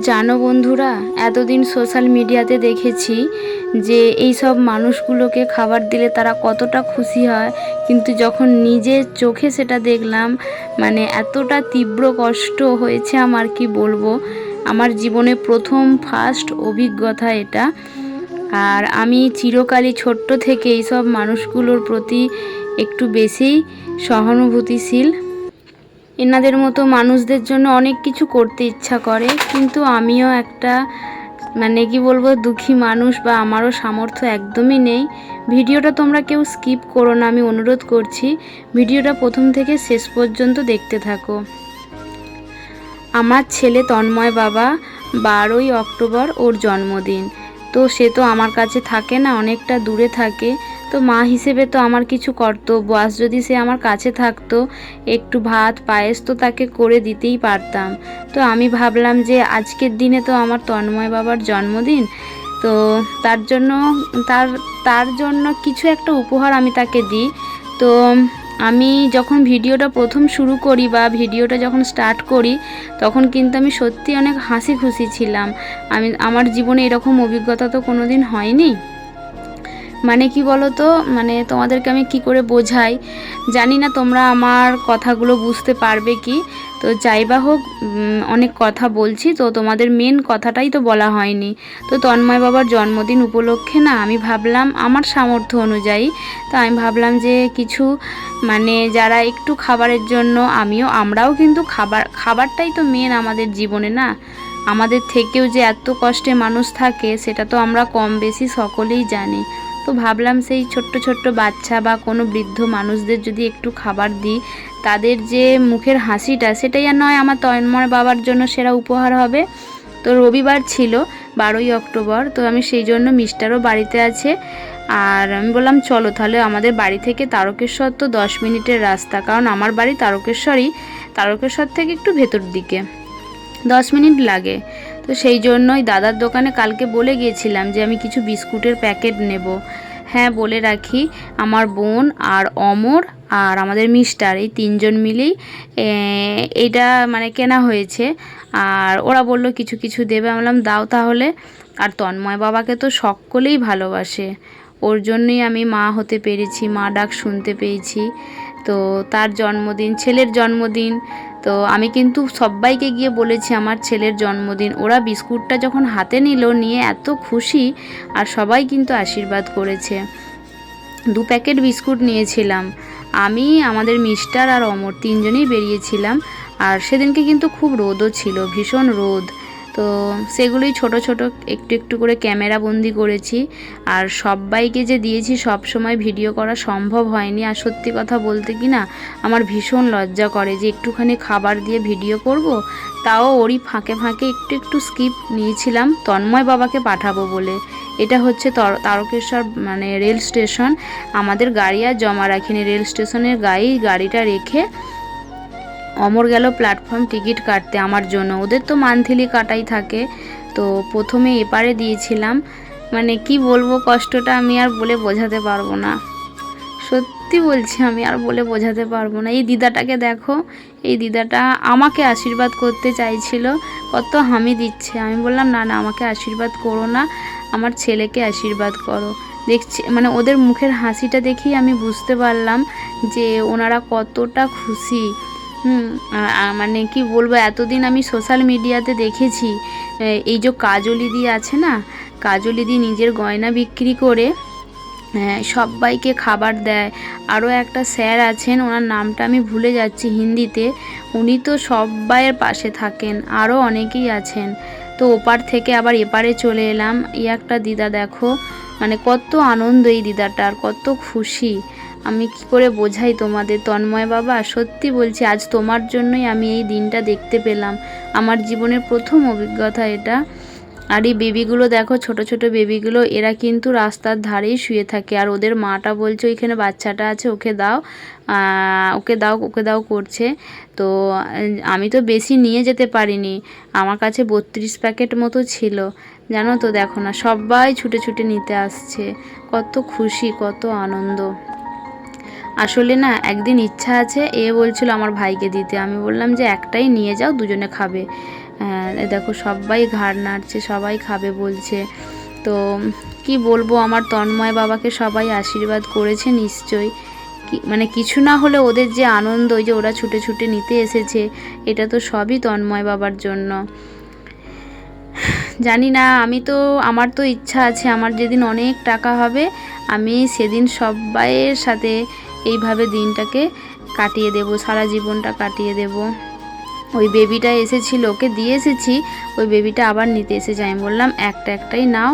জানো বন্ধুরা, এতদিন সোশ্যাল মিডিয়াতে দেখেছি যে এই সব মানুষগুলোকে খাবার দিলে তারা কতটা খুশি হয়। কিন্তু যখন নিজের চোখে সেটা দেখলাম মানে এতটা তীব্র কষ্ট হয়েছে আমার, কি বলব? আমার জীবনে প্রথম ফার্স্ট অভিজ্ঞতা এটা। আর আমি চিরকালই ছোট্ট থেকে এইসব মানুষগুলোর প্রতি একটু বেশিই সহানুভূতিশীল। এনাদের মতো মানুষদের জন্য অনেক কিছু করতে ইচ্ছা করে, কিন্তু আমিও একটা মানে কি বলব, দুঃখী মানুষ বা আমারও সামর্থ্য একদমই নেই। ভিডিওটা তোমরা কেউ স্কিপ করো না, আমি অনুরোধ করছি, ভিডিওটা প্রথম থেকে শেষ পর্যন্ত দেখতে থাকো। আমার ছেলে তন্ময় বাবা, বারোই অক্টোবর ওর জন্মদিন। তো সে তো আমার কাছে থাকে না, অনেকটা দূরে থাকে। তো মা হিসেবে তো আমার কিছু কর্তব্য। আজ যদি সে আমার কাছে থাকতো, একটু ভাত, পায়েস তো তাকে করে দিতেই পারতাম। তো আমি ভাবলাম যে আজকের দিনে তো আমার তন্ময় বাবার জন্মদিন, তো তার জন্য, তার তার জন্য কিছু একটা উপহার আমি তাকে দিই। তো আমি যখন ভিডিওটা প্রথম শুরু করি বা ভিডিওটা যখন স্টার্ট করি, তখন কিন্তু আমি সত্যি অনেক হাসি খুশি ছিলাম। আমি, আমার জীবনে এরকম অভিজ্ঞতা তো কোনো দিন হয়নি। মানে কি বলো তো মানে তোমাদেরকে আমি কি করে বোঝাই? জানি না তোমরা আমার কথাগুলো বুঝতে পারবে কি? তো যাই বা হোক অনেক কথা বলছি, তো তোমাদের মেন কথাটাই তো বলা হয়নি। তো তন্ময় বাবার জন্মদিন উপলক্ষে না আমি ভাবলাম আমার সামর্থ্য অনুযায়ী, তো আমি ভাবলাম যে কিছু মানে যারা একটু খাবারের জন্য, আমিও, আমরাও কিন্তু খাবার, খাবারটাই তো মেন আমাদের জীবনে না। আমাদের থেকেও যে এত কষ্টে মানুষ থাকে, সেটা তো আমরা কম বেশি সকলেই জানি। তো ভাবলাম সেই ছোট্ট ছোট্ট বাচ্চা বা কোনো বৃদ্ধ মানুষদের যদি একটু খাবার দিই, তাদের যে মুখের হাসিটা সেটাই আর নয়, আমার তন্ময় বাবার জন্য সেরা উপহার হবে। তো রবিবার ছিল, বারোই অক্টোবর, তো আমি সেই জন্য মিস্টারও বাড়িতে আছে। আর আমি বললাম, চলো তাহলে আমাদের বাড়ি থেকে তারকেশ্বর তো দশ মিনিটের রাস্তা, কারণ আমার বাড়ি তারকেশ্বরই, তারকেশ্বর থেকে একটু ভেতর দিকে। দশ মিনিট লাগে। তো সেই জন্যই দাদার দোকানে কালকে বলে গিয়েছিলাম যে আমি কিছু বিস্কুটের প্যাকেট নেব। হ্যাঁ বলে রাখি আমার বোন আর অমর আর আমাদের মিস্টার এই তিনজন মিলেই এ, এইটা মানে কেনা হয়েছে। আর ওরা বলল কিছু কিছু দেবে। বললাম দাও তাহলে। আর তন্ময় বাবাকে তো সকলেই ভালোবাসে। ওর জন্যই আমি মা হতে পেরেছি মা ডাক শুনতে পেয়েছি। তো তার জন্মদিন ছেলের জন্মদিন তো আমি কিন্তু সবাইকে গিয়ে বলেছি, আমার ছেলের জন্মদিন। ওরা বিস্কুটটা যখন হাতে নিল, নিয়ে এত খুশি, আর সবাই কিন্তু আশীর্বাদ করেছে। দু প্যাকেট বিস্কুট নিয়েছিলাম। আমি, আমাদের মিস্টার আর অমর তিনজনেই বেরিয়েছিলাম, আর সেদিনকে কিন্তু খুব রোদও ছিল, ভীষণ রোদ। তো সেগুলোই ছোট ছোট একটু একটু করে ক্যামেরা বন্দি করেছি। আর সবাইকে যে দিয়েছি সব সময় ভিডিও করা সম্ভব হয়নি। আর সত্যি কথা বলতে কি না, আমার ভীষণ লজ্জা করে যে একটুখানি খাবার দিয়ে ভিডিও করব, তাও ওরই ফাঁকে ফাঁকে একটু একটু স্কিপ নিয়েছিলাম তন্ময় বাবাকে পাঠাবো বলে। এটা হচ্ছে তারকেশ্বর মানে রেল স্টেশন। আমাদের গাড়ি আর জমা রাখিনি। রেল স্টেশনের গায়েই গাড়িটা রেখে অমর গেল প্ল্যাটফর্ম টিকিট কাটতে আমার জন্য। ওদের তো মান্থলি কাটাই থাকে। তো প্রথমে এপারে দিয়েছিলাম। মানে কি বলব, কষ্টটা আমি আর বলে বোঝাতে পারব না। সত্যি বলছি, আমি আর বলে বোঝাতে পারব না। এই দিদাটাকে দেখো, এই দিদাটা আমাকে আশীর্বাদ করতে চাইছিল। কত হামি দিচ্ছে। আমি বললাম, না না, আমাকে আশীর্বাদ করো না। আমার ছেলেকে আশীর্বাদ করো। দেখছি মানে ওদের মুখের হাসিটা দেখেই আমি বুঝতে পারলাম যে ওনারা কতটা খুশি। হুম মানে কি বলব, এতদিন আমি সোশ্যাল মিডিয়াতে দেখেছি এই যে কাজলিদি আছে না কাজলিদি নিজের গয়না বিক্রি করে সবাইকে খাবার দেয়। আরও একটা স্যার আছেন, ওনার নামটা আমি ভুলে যাচ্ছি হিন্দিতে, উনি তো সবাইয়ের পাশে থাকেন, আরও অনেকেই আছেন। তো ওপার থেকে আবার এপারে চলে এলাম, এই একটা দিদা দেখো মানে কত আনন্দ এই দিদাটার কত খুশি। আমি কি করে বোঝাই তোমাদের? তন্ময় বাবা, সত্যি বলছি, আজ তোমার জন্যই আমি এই দিনটা দেখতে পেলাম। আমার জীবনের প্রথম অভিজ্ঞতা এটা। আর এই বেবিগুলো দেখো, ছোট ছোট বেবিগুলো, এরা কিন্তু রাস্তার ধারেই শুয়ে থাকে। আর ওদের মাটা বলছে, ওইখানে বাচ্চাটা আছে, ওকে দাও। ওকে দাও ওকে দাও, করছে। তো, আমি তো বেশি নিয়ে যেতে পারিনি। আমার কাছে বত্রিশ প্যাকেট মতো ছিল। জানো তো, দেখো না, সবাই ছুটে ছুটে নিতে আসছে। কত খুশি, কত আনন্দ। আসলে না, একদিন ইচ্ছা আছে, এ বলছিল আমার ভাইকে দিতে। আমি বললাম যে, একটাই নিয়ে যাও, দুজনে খাবে। দেখো, সবাই ঘাড় নাড়ছে, সবাই খাবে বলছে। তো কি বলব, আমার তন্ময় বাবাকে সবাই আশীর্বাদ করেছে নিশ্চয়ই। মানে কিছু না হলে ওদের যে আনন্দ, ওই যে ওরা ছুটে ছুটে নিতে এসেছে, এটা তো সবই তন্ময় বাবার জন্য। জানি না, আমি তো, আমার তো ইচ্ছা আছে, আমার যেদিন অনেক টাকা হবে, আমি সেদিন সবাইয়ের সাথে এইভাবে দিনটাকে কাটিয়ে দেব, সারা জীবনটা কাটিয়ে দেব। ওই বেবিটা এসেছিল, ওকে দিয়ে এসেছি, ওই বেবিটা আবার নিতে এসেছে। আমি বললাম, একটা একটাই নাও,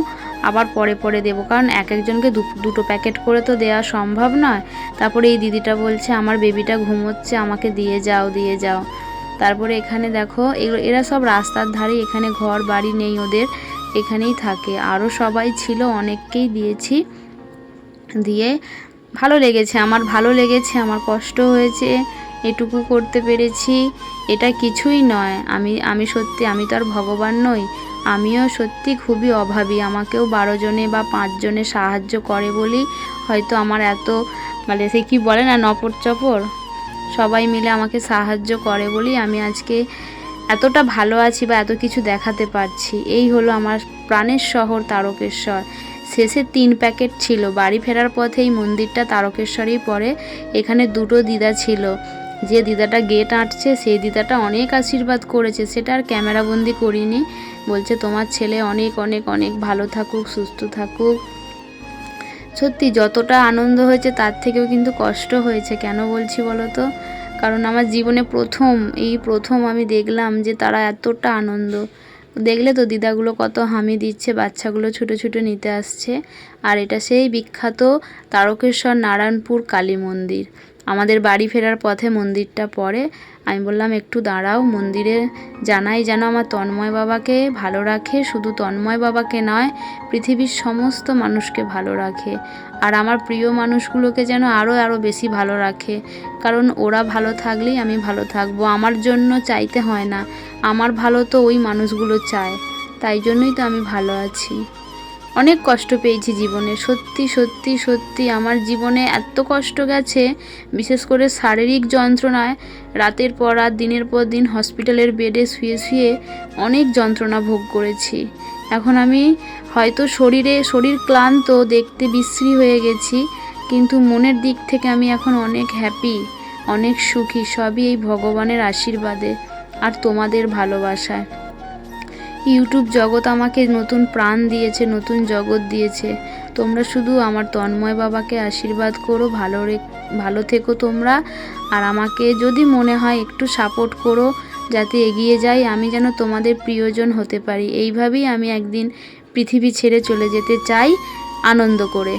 আবার পরে পরে দেবো। কারণ এক একজনকে দুটো প্যাকেট করে তো দেওয়া সম্ভব নয়। তারপরে এই দিদিটা বলছে, আমার বেবিটা ঘুমোচ্ছে, আমাকে দিয়ে যাও দিয়ে যাও। তারপরে এখানে দেখো এরা সব রাস্তার ধারে, এখানে ঘর বাড়ি নেই ওদের, এখানেই থাকে। আরও সবাই ছিল, অনেককেই দিয়েছি। দিয়ে ভালো লেগেছে, আমার ভালো লেগেছে, আমার কষ্ট হয়েছে, এটুকু করতে পেরেছি। এটা কিছুই নয়, আমি আমি সত্যি, আমি তো আর ভগবান নই, আমিও সত্যি খুবই অভাবী। আমাকেও বারো জনে বা পাঁচজনে সাহায্য করে বলি, হয়তো আমার এত মানে সে কি বলে না, নপর চপর? সবাই মিলে আমাকে সাহায্য করে বলেই আমি আজকে এতটা ভালো আছি বা এত কিছু দেখাতে পারছি। এই হলো আমার প্রাণের শহর তারকেশ্বর। শেষে তিন প্যাকেট ছিল। বাড়ি ফেরার পথে এই মন্দিরটা তারকেশ্বরেই পড়ে। এখানে দুটো দিদা ছিল। যে দিদাটা গেট আঁটছে, সেই দিদাটা অনেক আশীর্বাদ করেছে। সেটা আর ক্যামেরাবন্দি করিনি। বলছে, তোমার ছেলে অনেক অনেক অনেক ভালো থাকুক, সুস্থ থাকুক। সত্যি, যতটা আনন্দ হয়েছে, তার থেকেও কিন্তু কষ্ট হয়েছে। কেন বলছি বলো তো কারণ আমার জীবনে প্রথম, এই প্রথম আমি দেখলাম যে তারা এতটা আনন্দ। দেখলে তো দিদাগুলো কত হামি দিচ্ছে, বাচ্চাগুলো ছুটে ছুটে নিতে আসছে। আর এটা সেই বিখ্যাত তারকেশ্বর নারায়ণপুর কালী মন্দির। আমাদের বাড়ি ফেরার পথে মন্দিরটা পড়ে। আমি বললাম, একটু দাঁড়াও, মন্দিরে জানাই যেন আমার তন্ময় বাবাকে ভালো রাখে। শুধু তন্ময় বাবাকে নয়, পৃথিবীর সমস্ত মানুষকে ভালো রাখে। আর আমার প্রিয় মানুষগুলোকে যেন আরও আরও বেশি ভালো রাখে। কারণ ওরা ভালো থাকলেই আমি ভালো থাকব। আমার জন্য চাইতে হয় না। আমার ভালো তো ওই মানুষগুলো চায়। তাই জন্যই তো আমি ভালো আছি। অনেক কষ্ট পেয়েছি জীবনে। সত্যি সত্যি সত্যি আমার জীবনে এত কষ্ট গেছে, বিশেষ করে শারীরিক যন্ত্রণায়। রাতের পর রাত, দিনের পর দিন হসপিটালের বেডে শুয়ে শুয়ে অনেক যন্ত্রণা ভোগ করেছি। এখন আমি হয়তো শরীরে, শরীর ক্লান্ত, দেখতে বিশ্রী হয়ে গেছি, কিন্তু মনের দিক থেকে আমি এখন অনেক হ্যাপি অনেক সুখী, সবই এই ভগবানের আশীর্বাদে আর তোমাদের ভালোবাসায়। ইউটিউব জগৎ আমাকে নতুন প্রাণ দিয়েছে, নতুন জগৎ দিয়েছে। তোমরা শুধু আমার তন্ময় বাবাকে আশীর্বাদ করো, ভালো রে, ভালো থেকো তোমরা। আর আমাকে যদি মনে হয় একটু সাপোর্ট করো, যাতে এগিয়ে যাই, আমি যেন তোমাদের প্রিয়জন হতে পারি। এইভাবেই আমি একদিন পৃথিবী ছেড়ে চলে যেতে চাই, আনন্দ করে।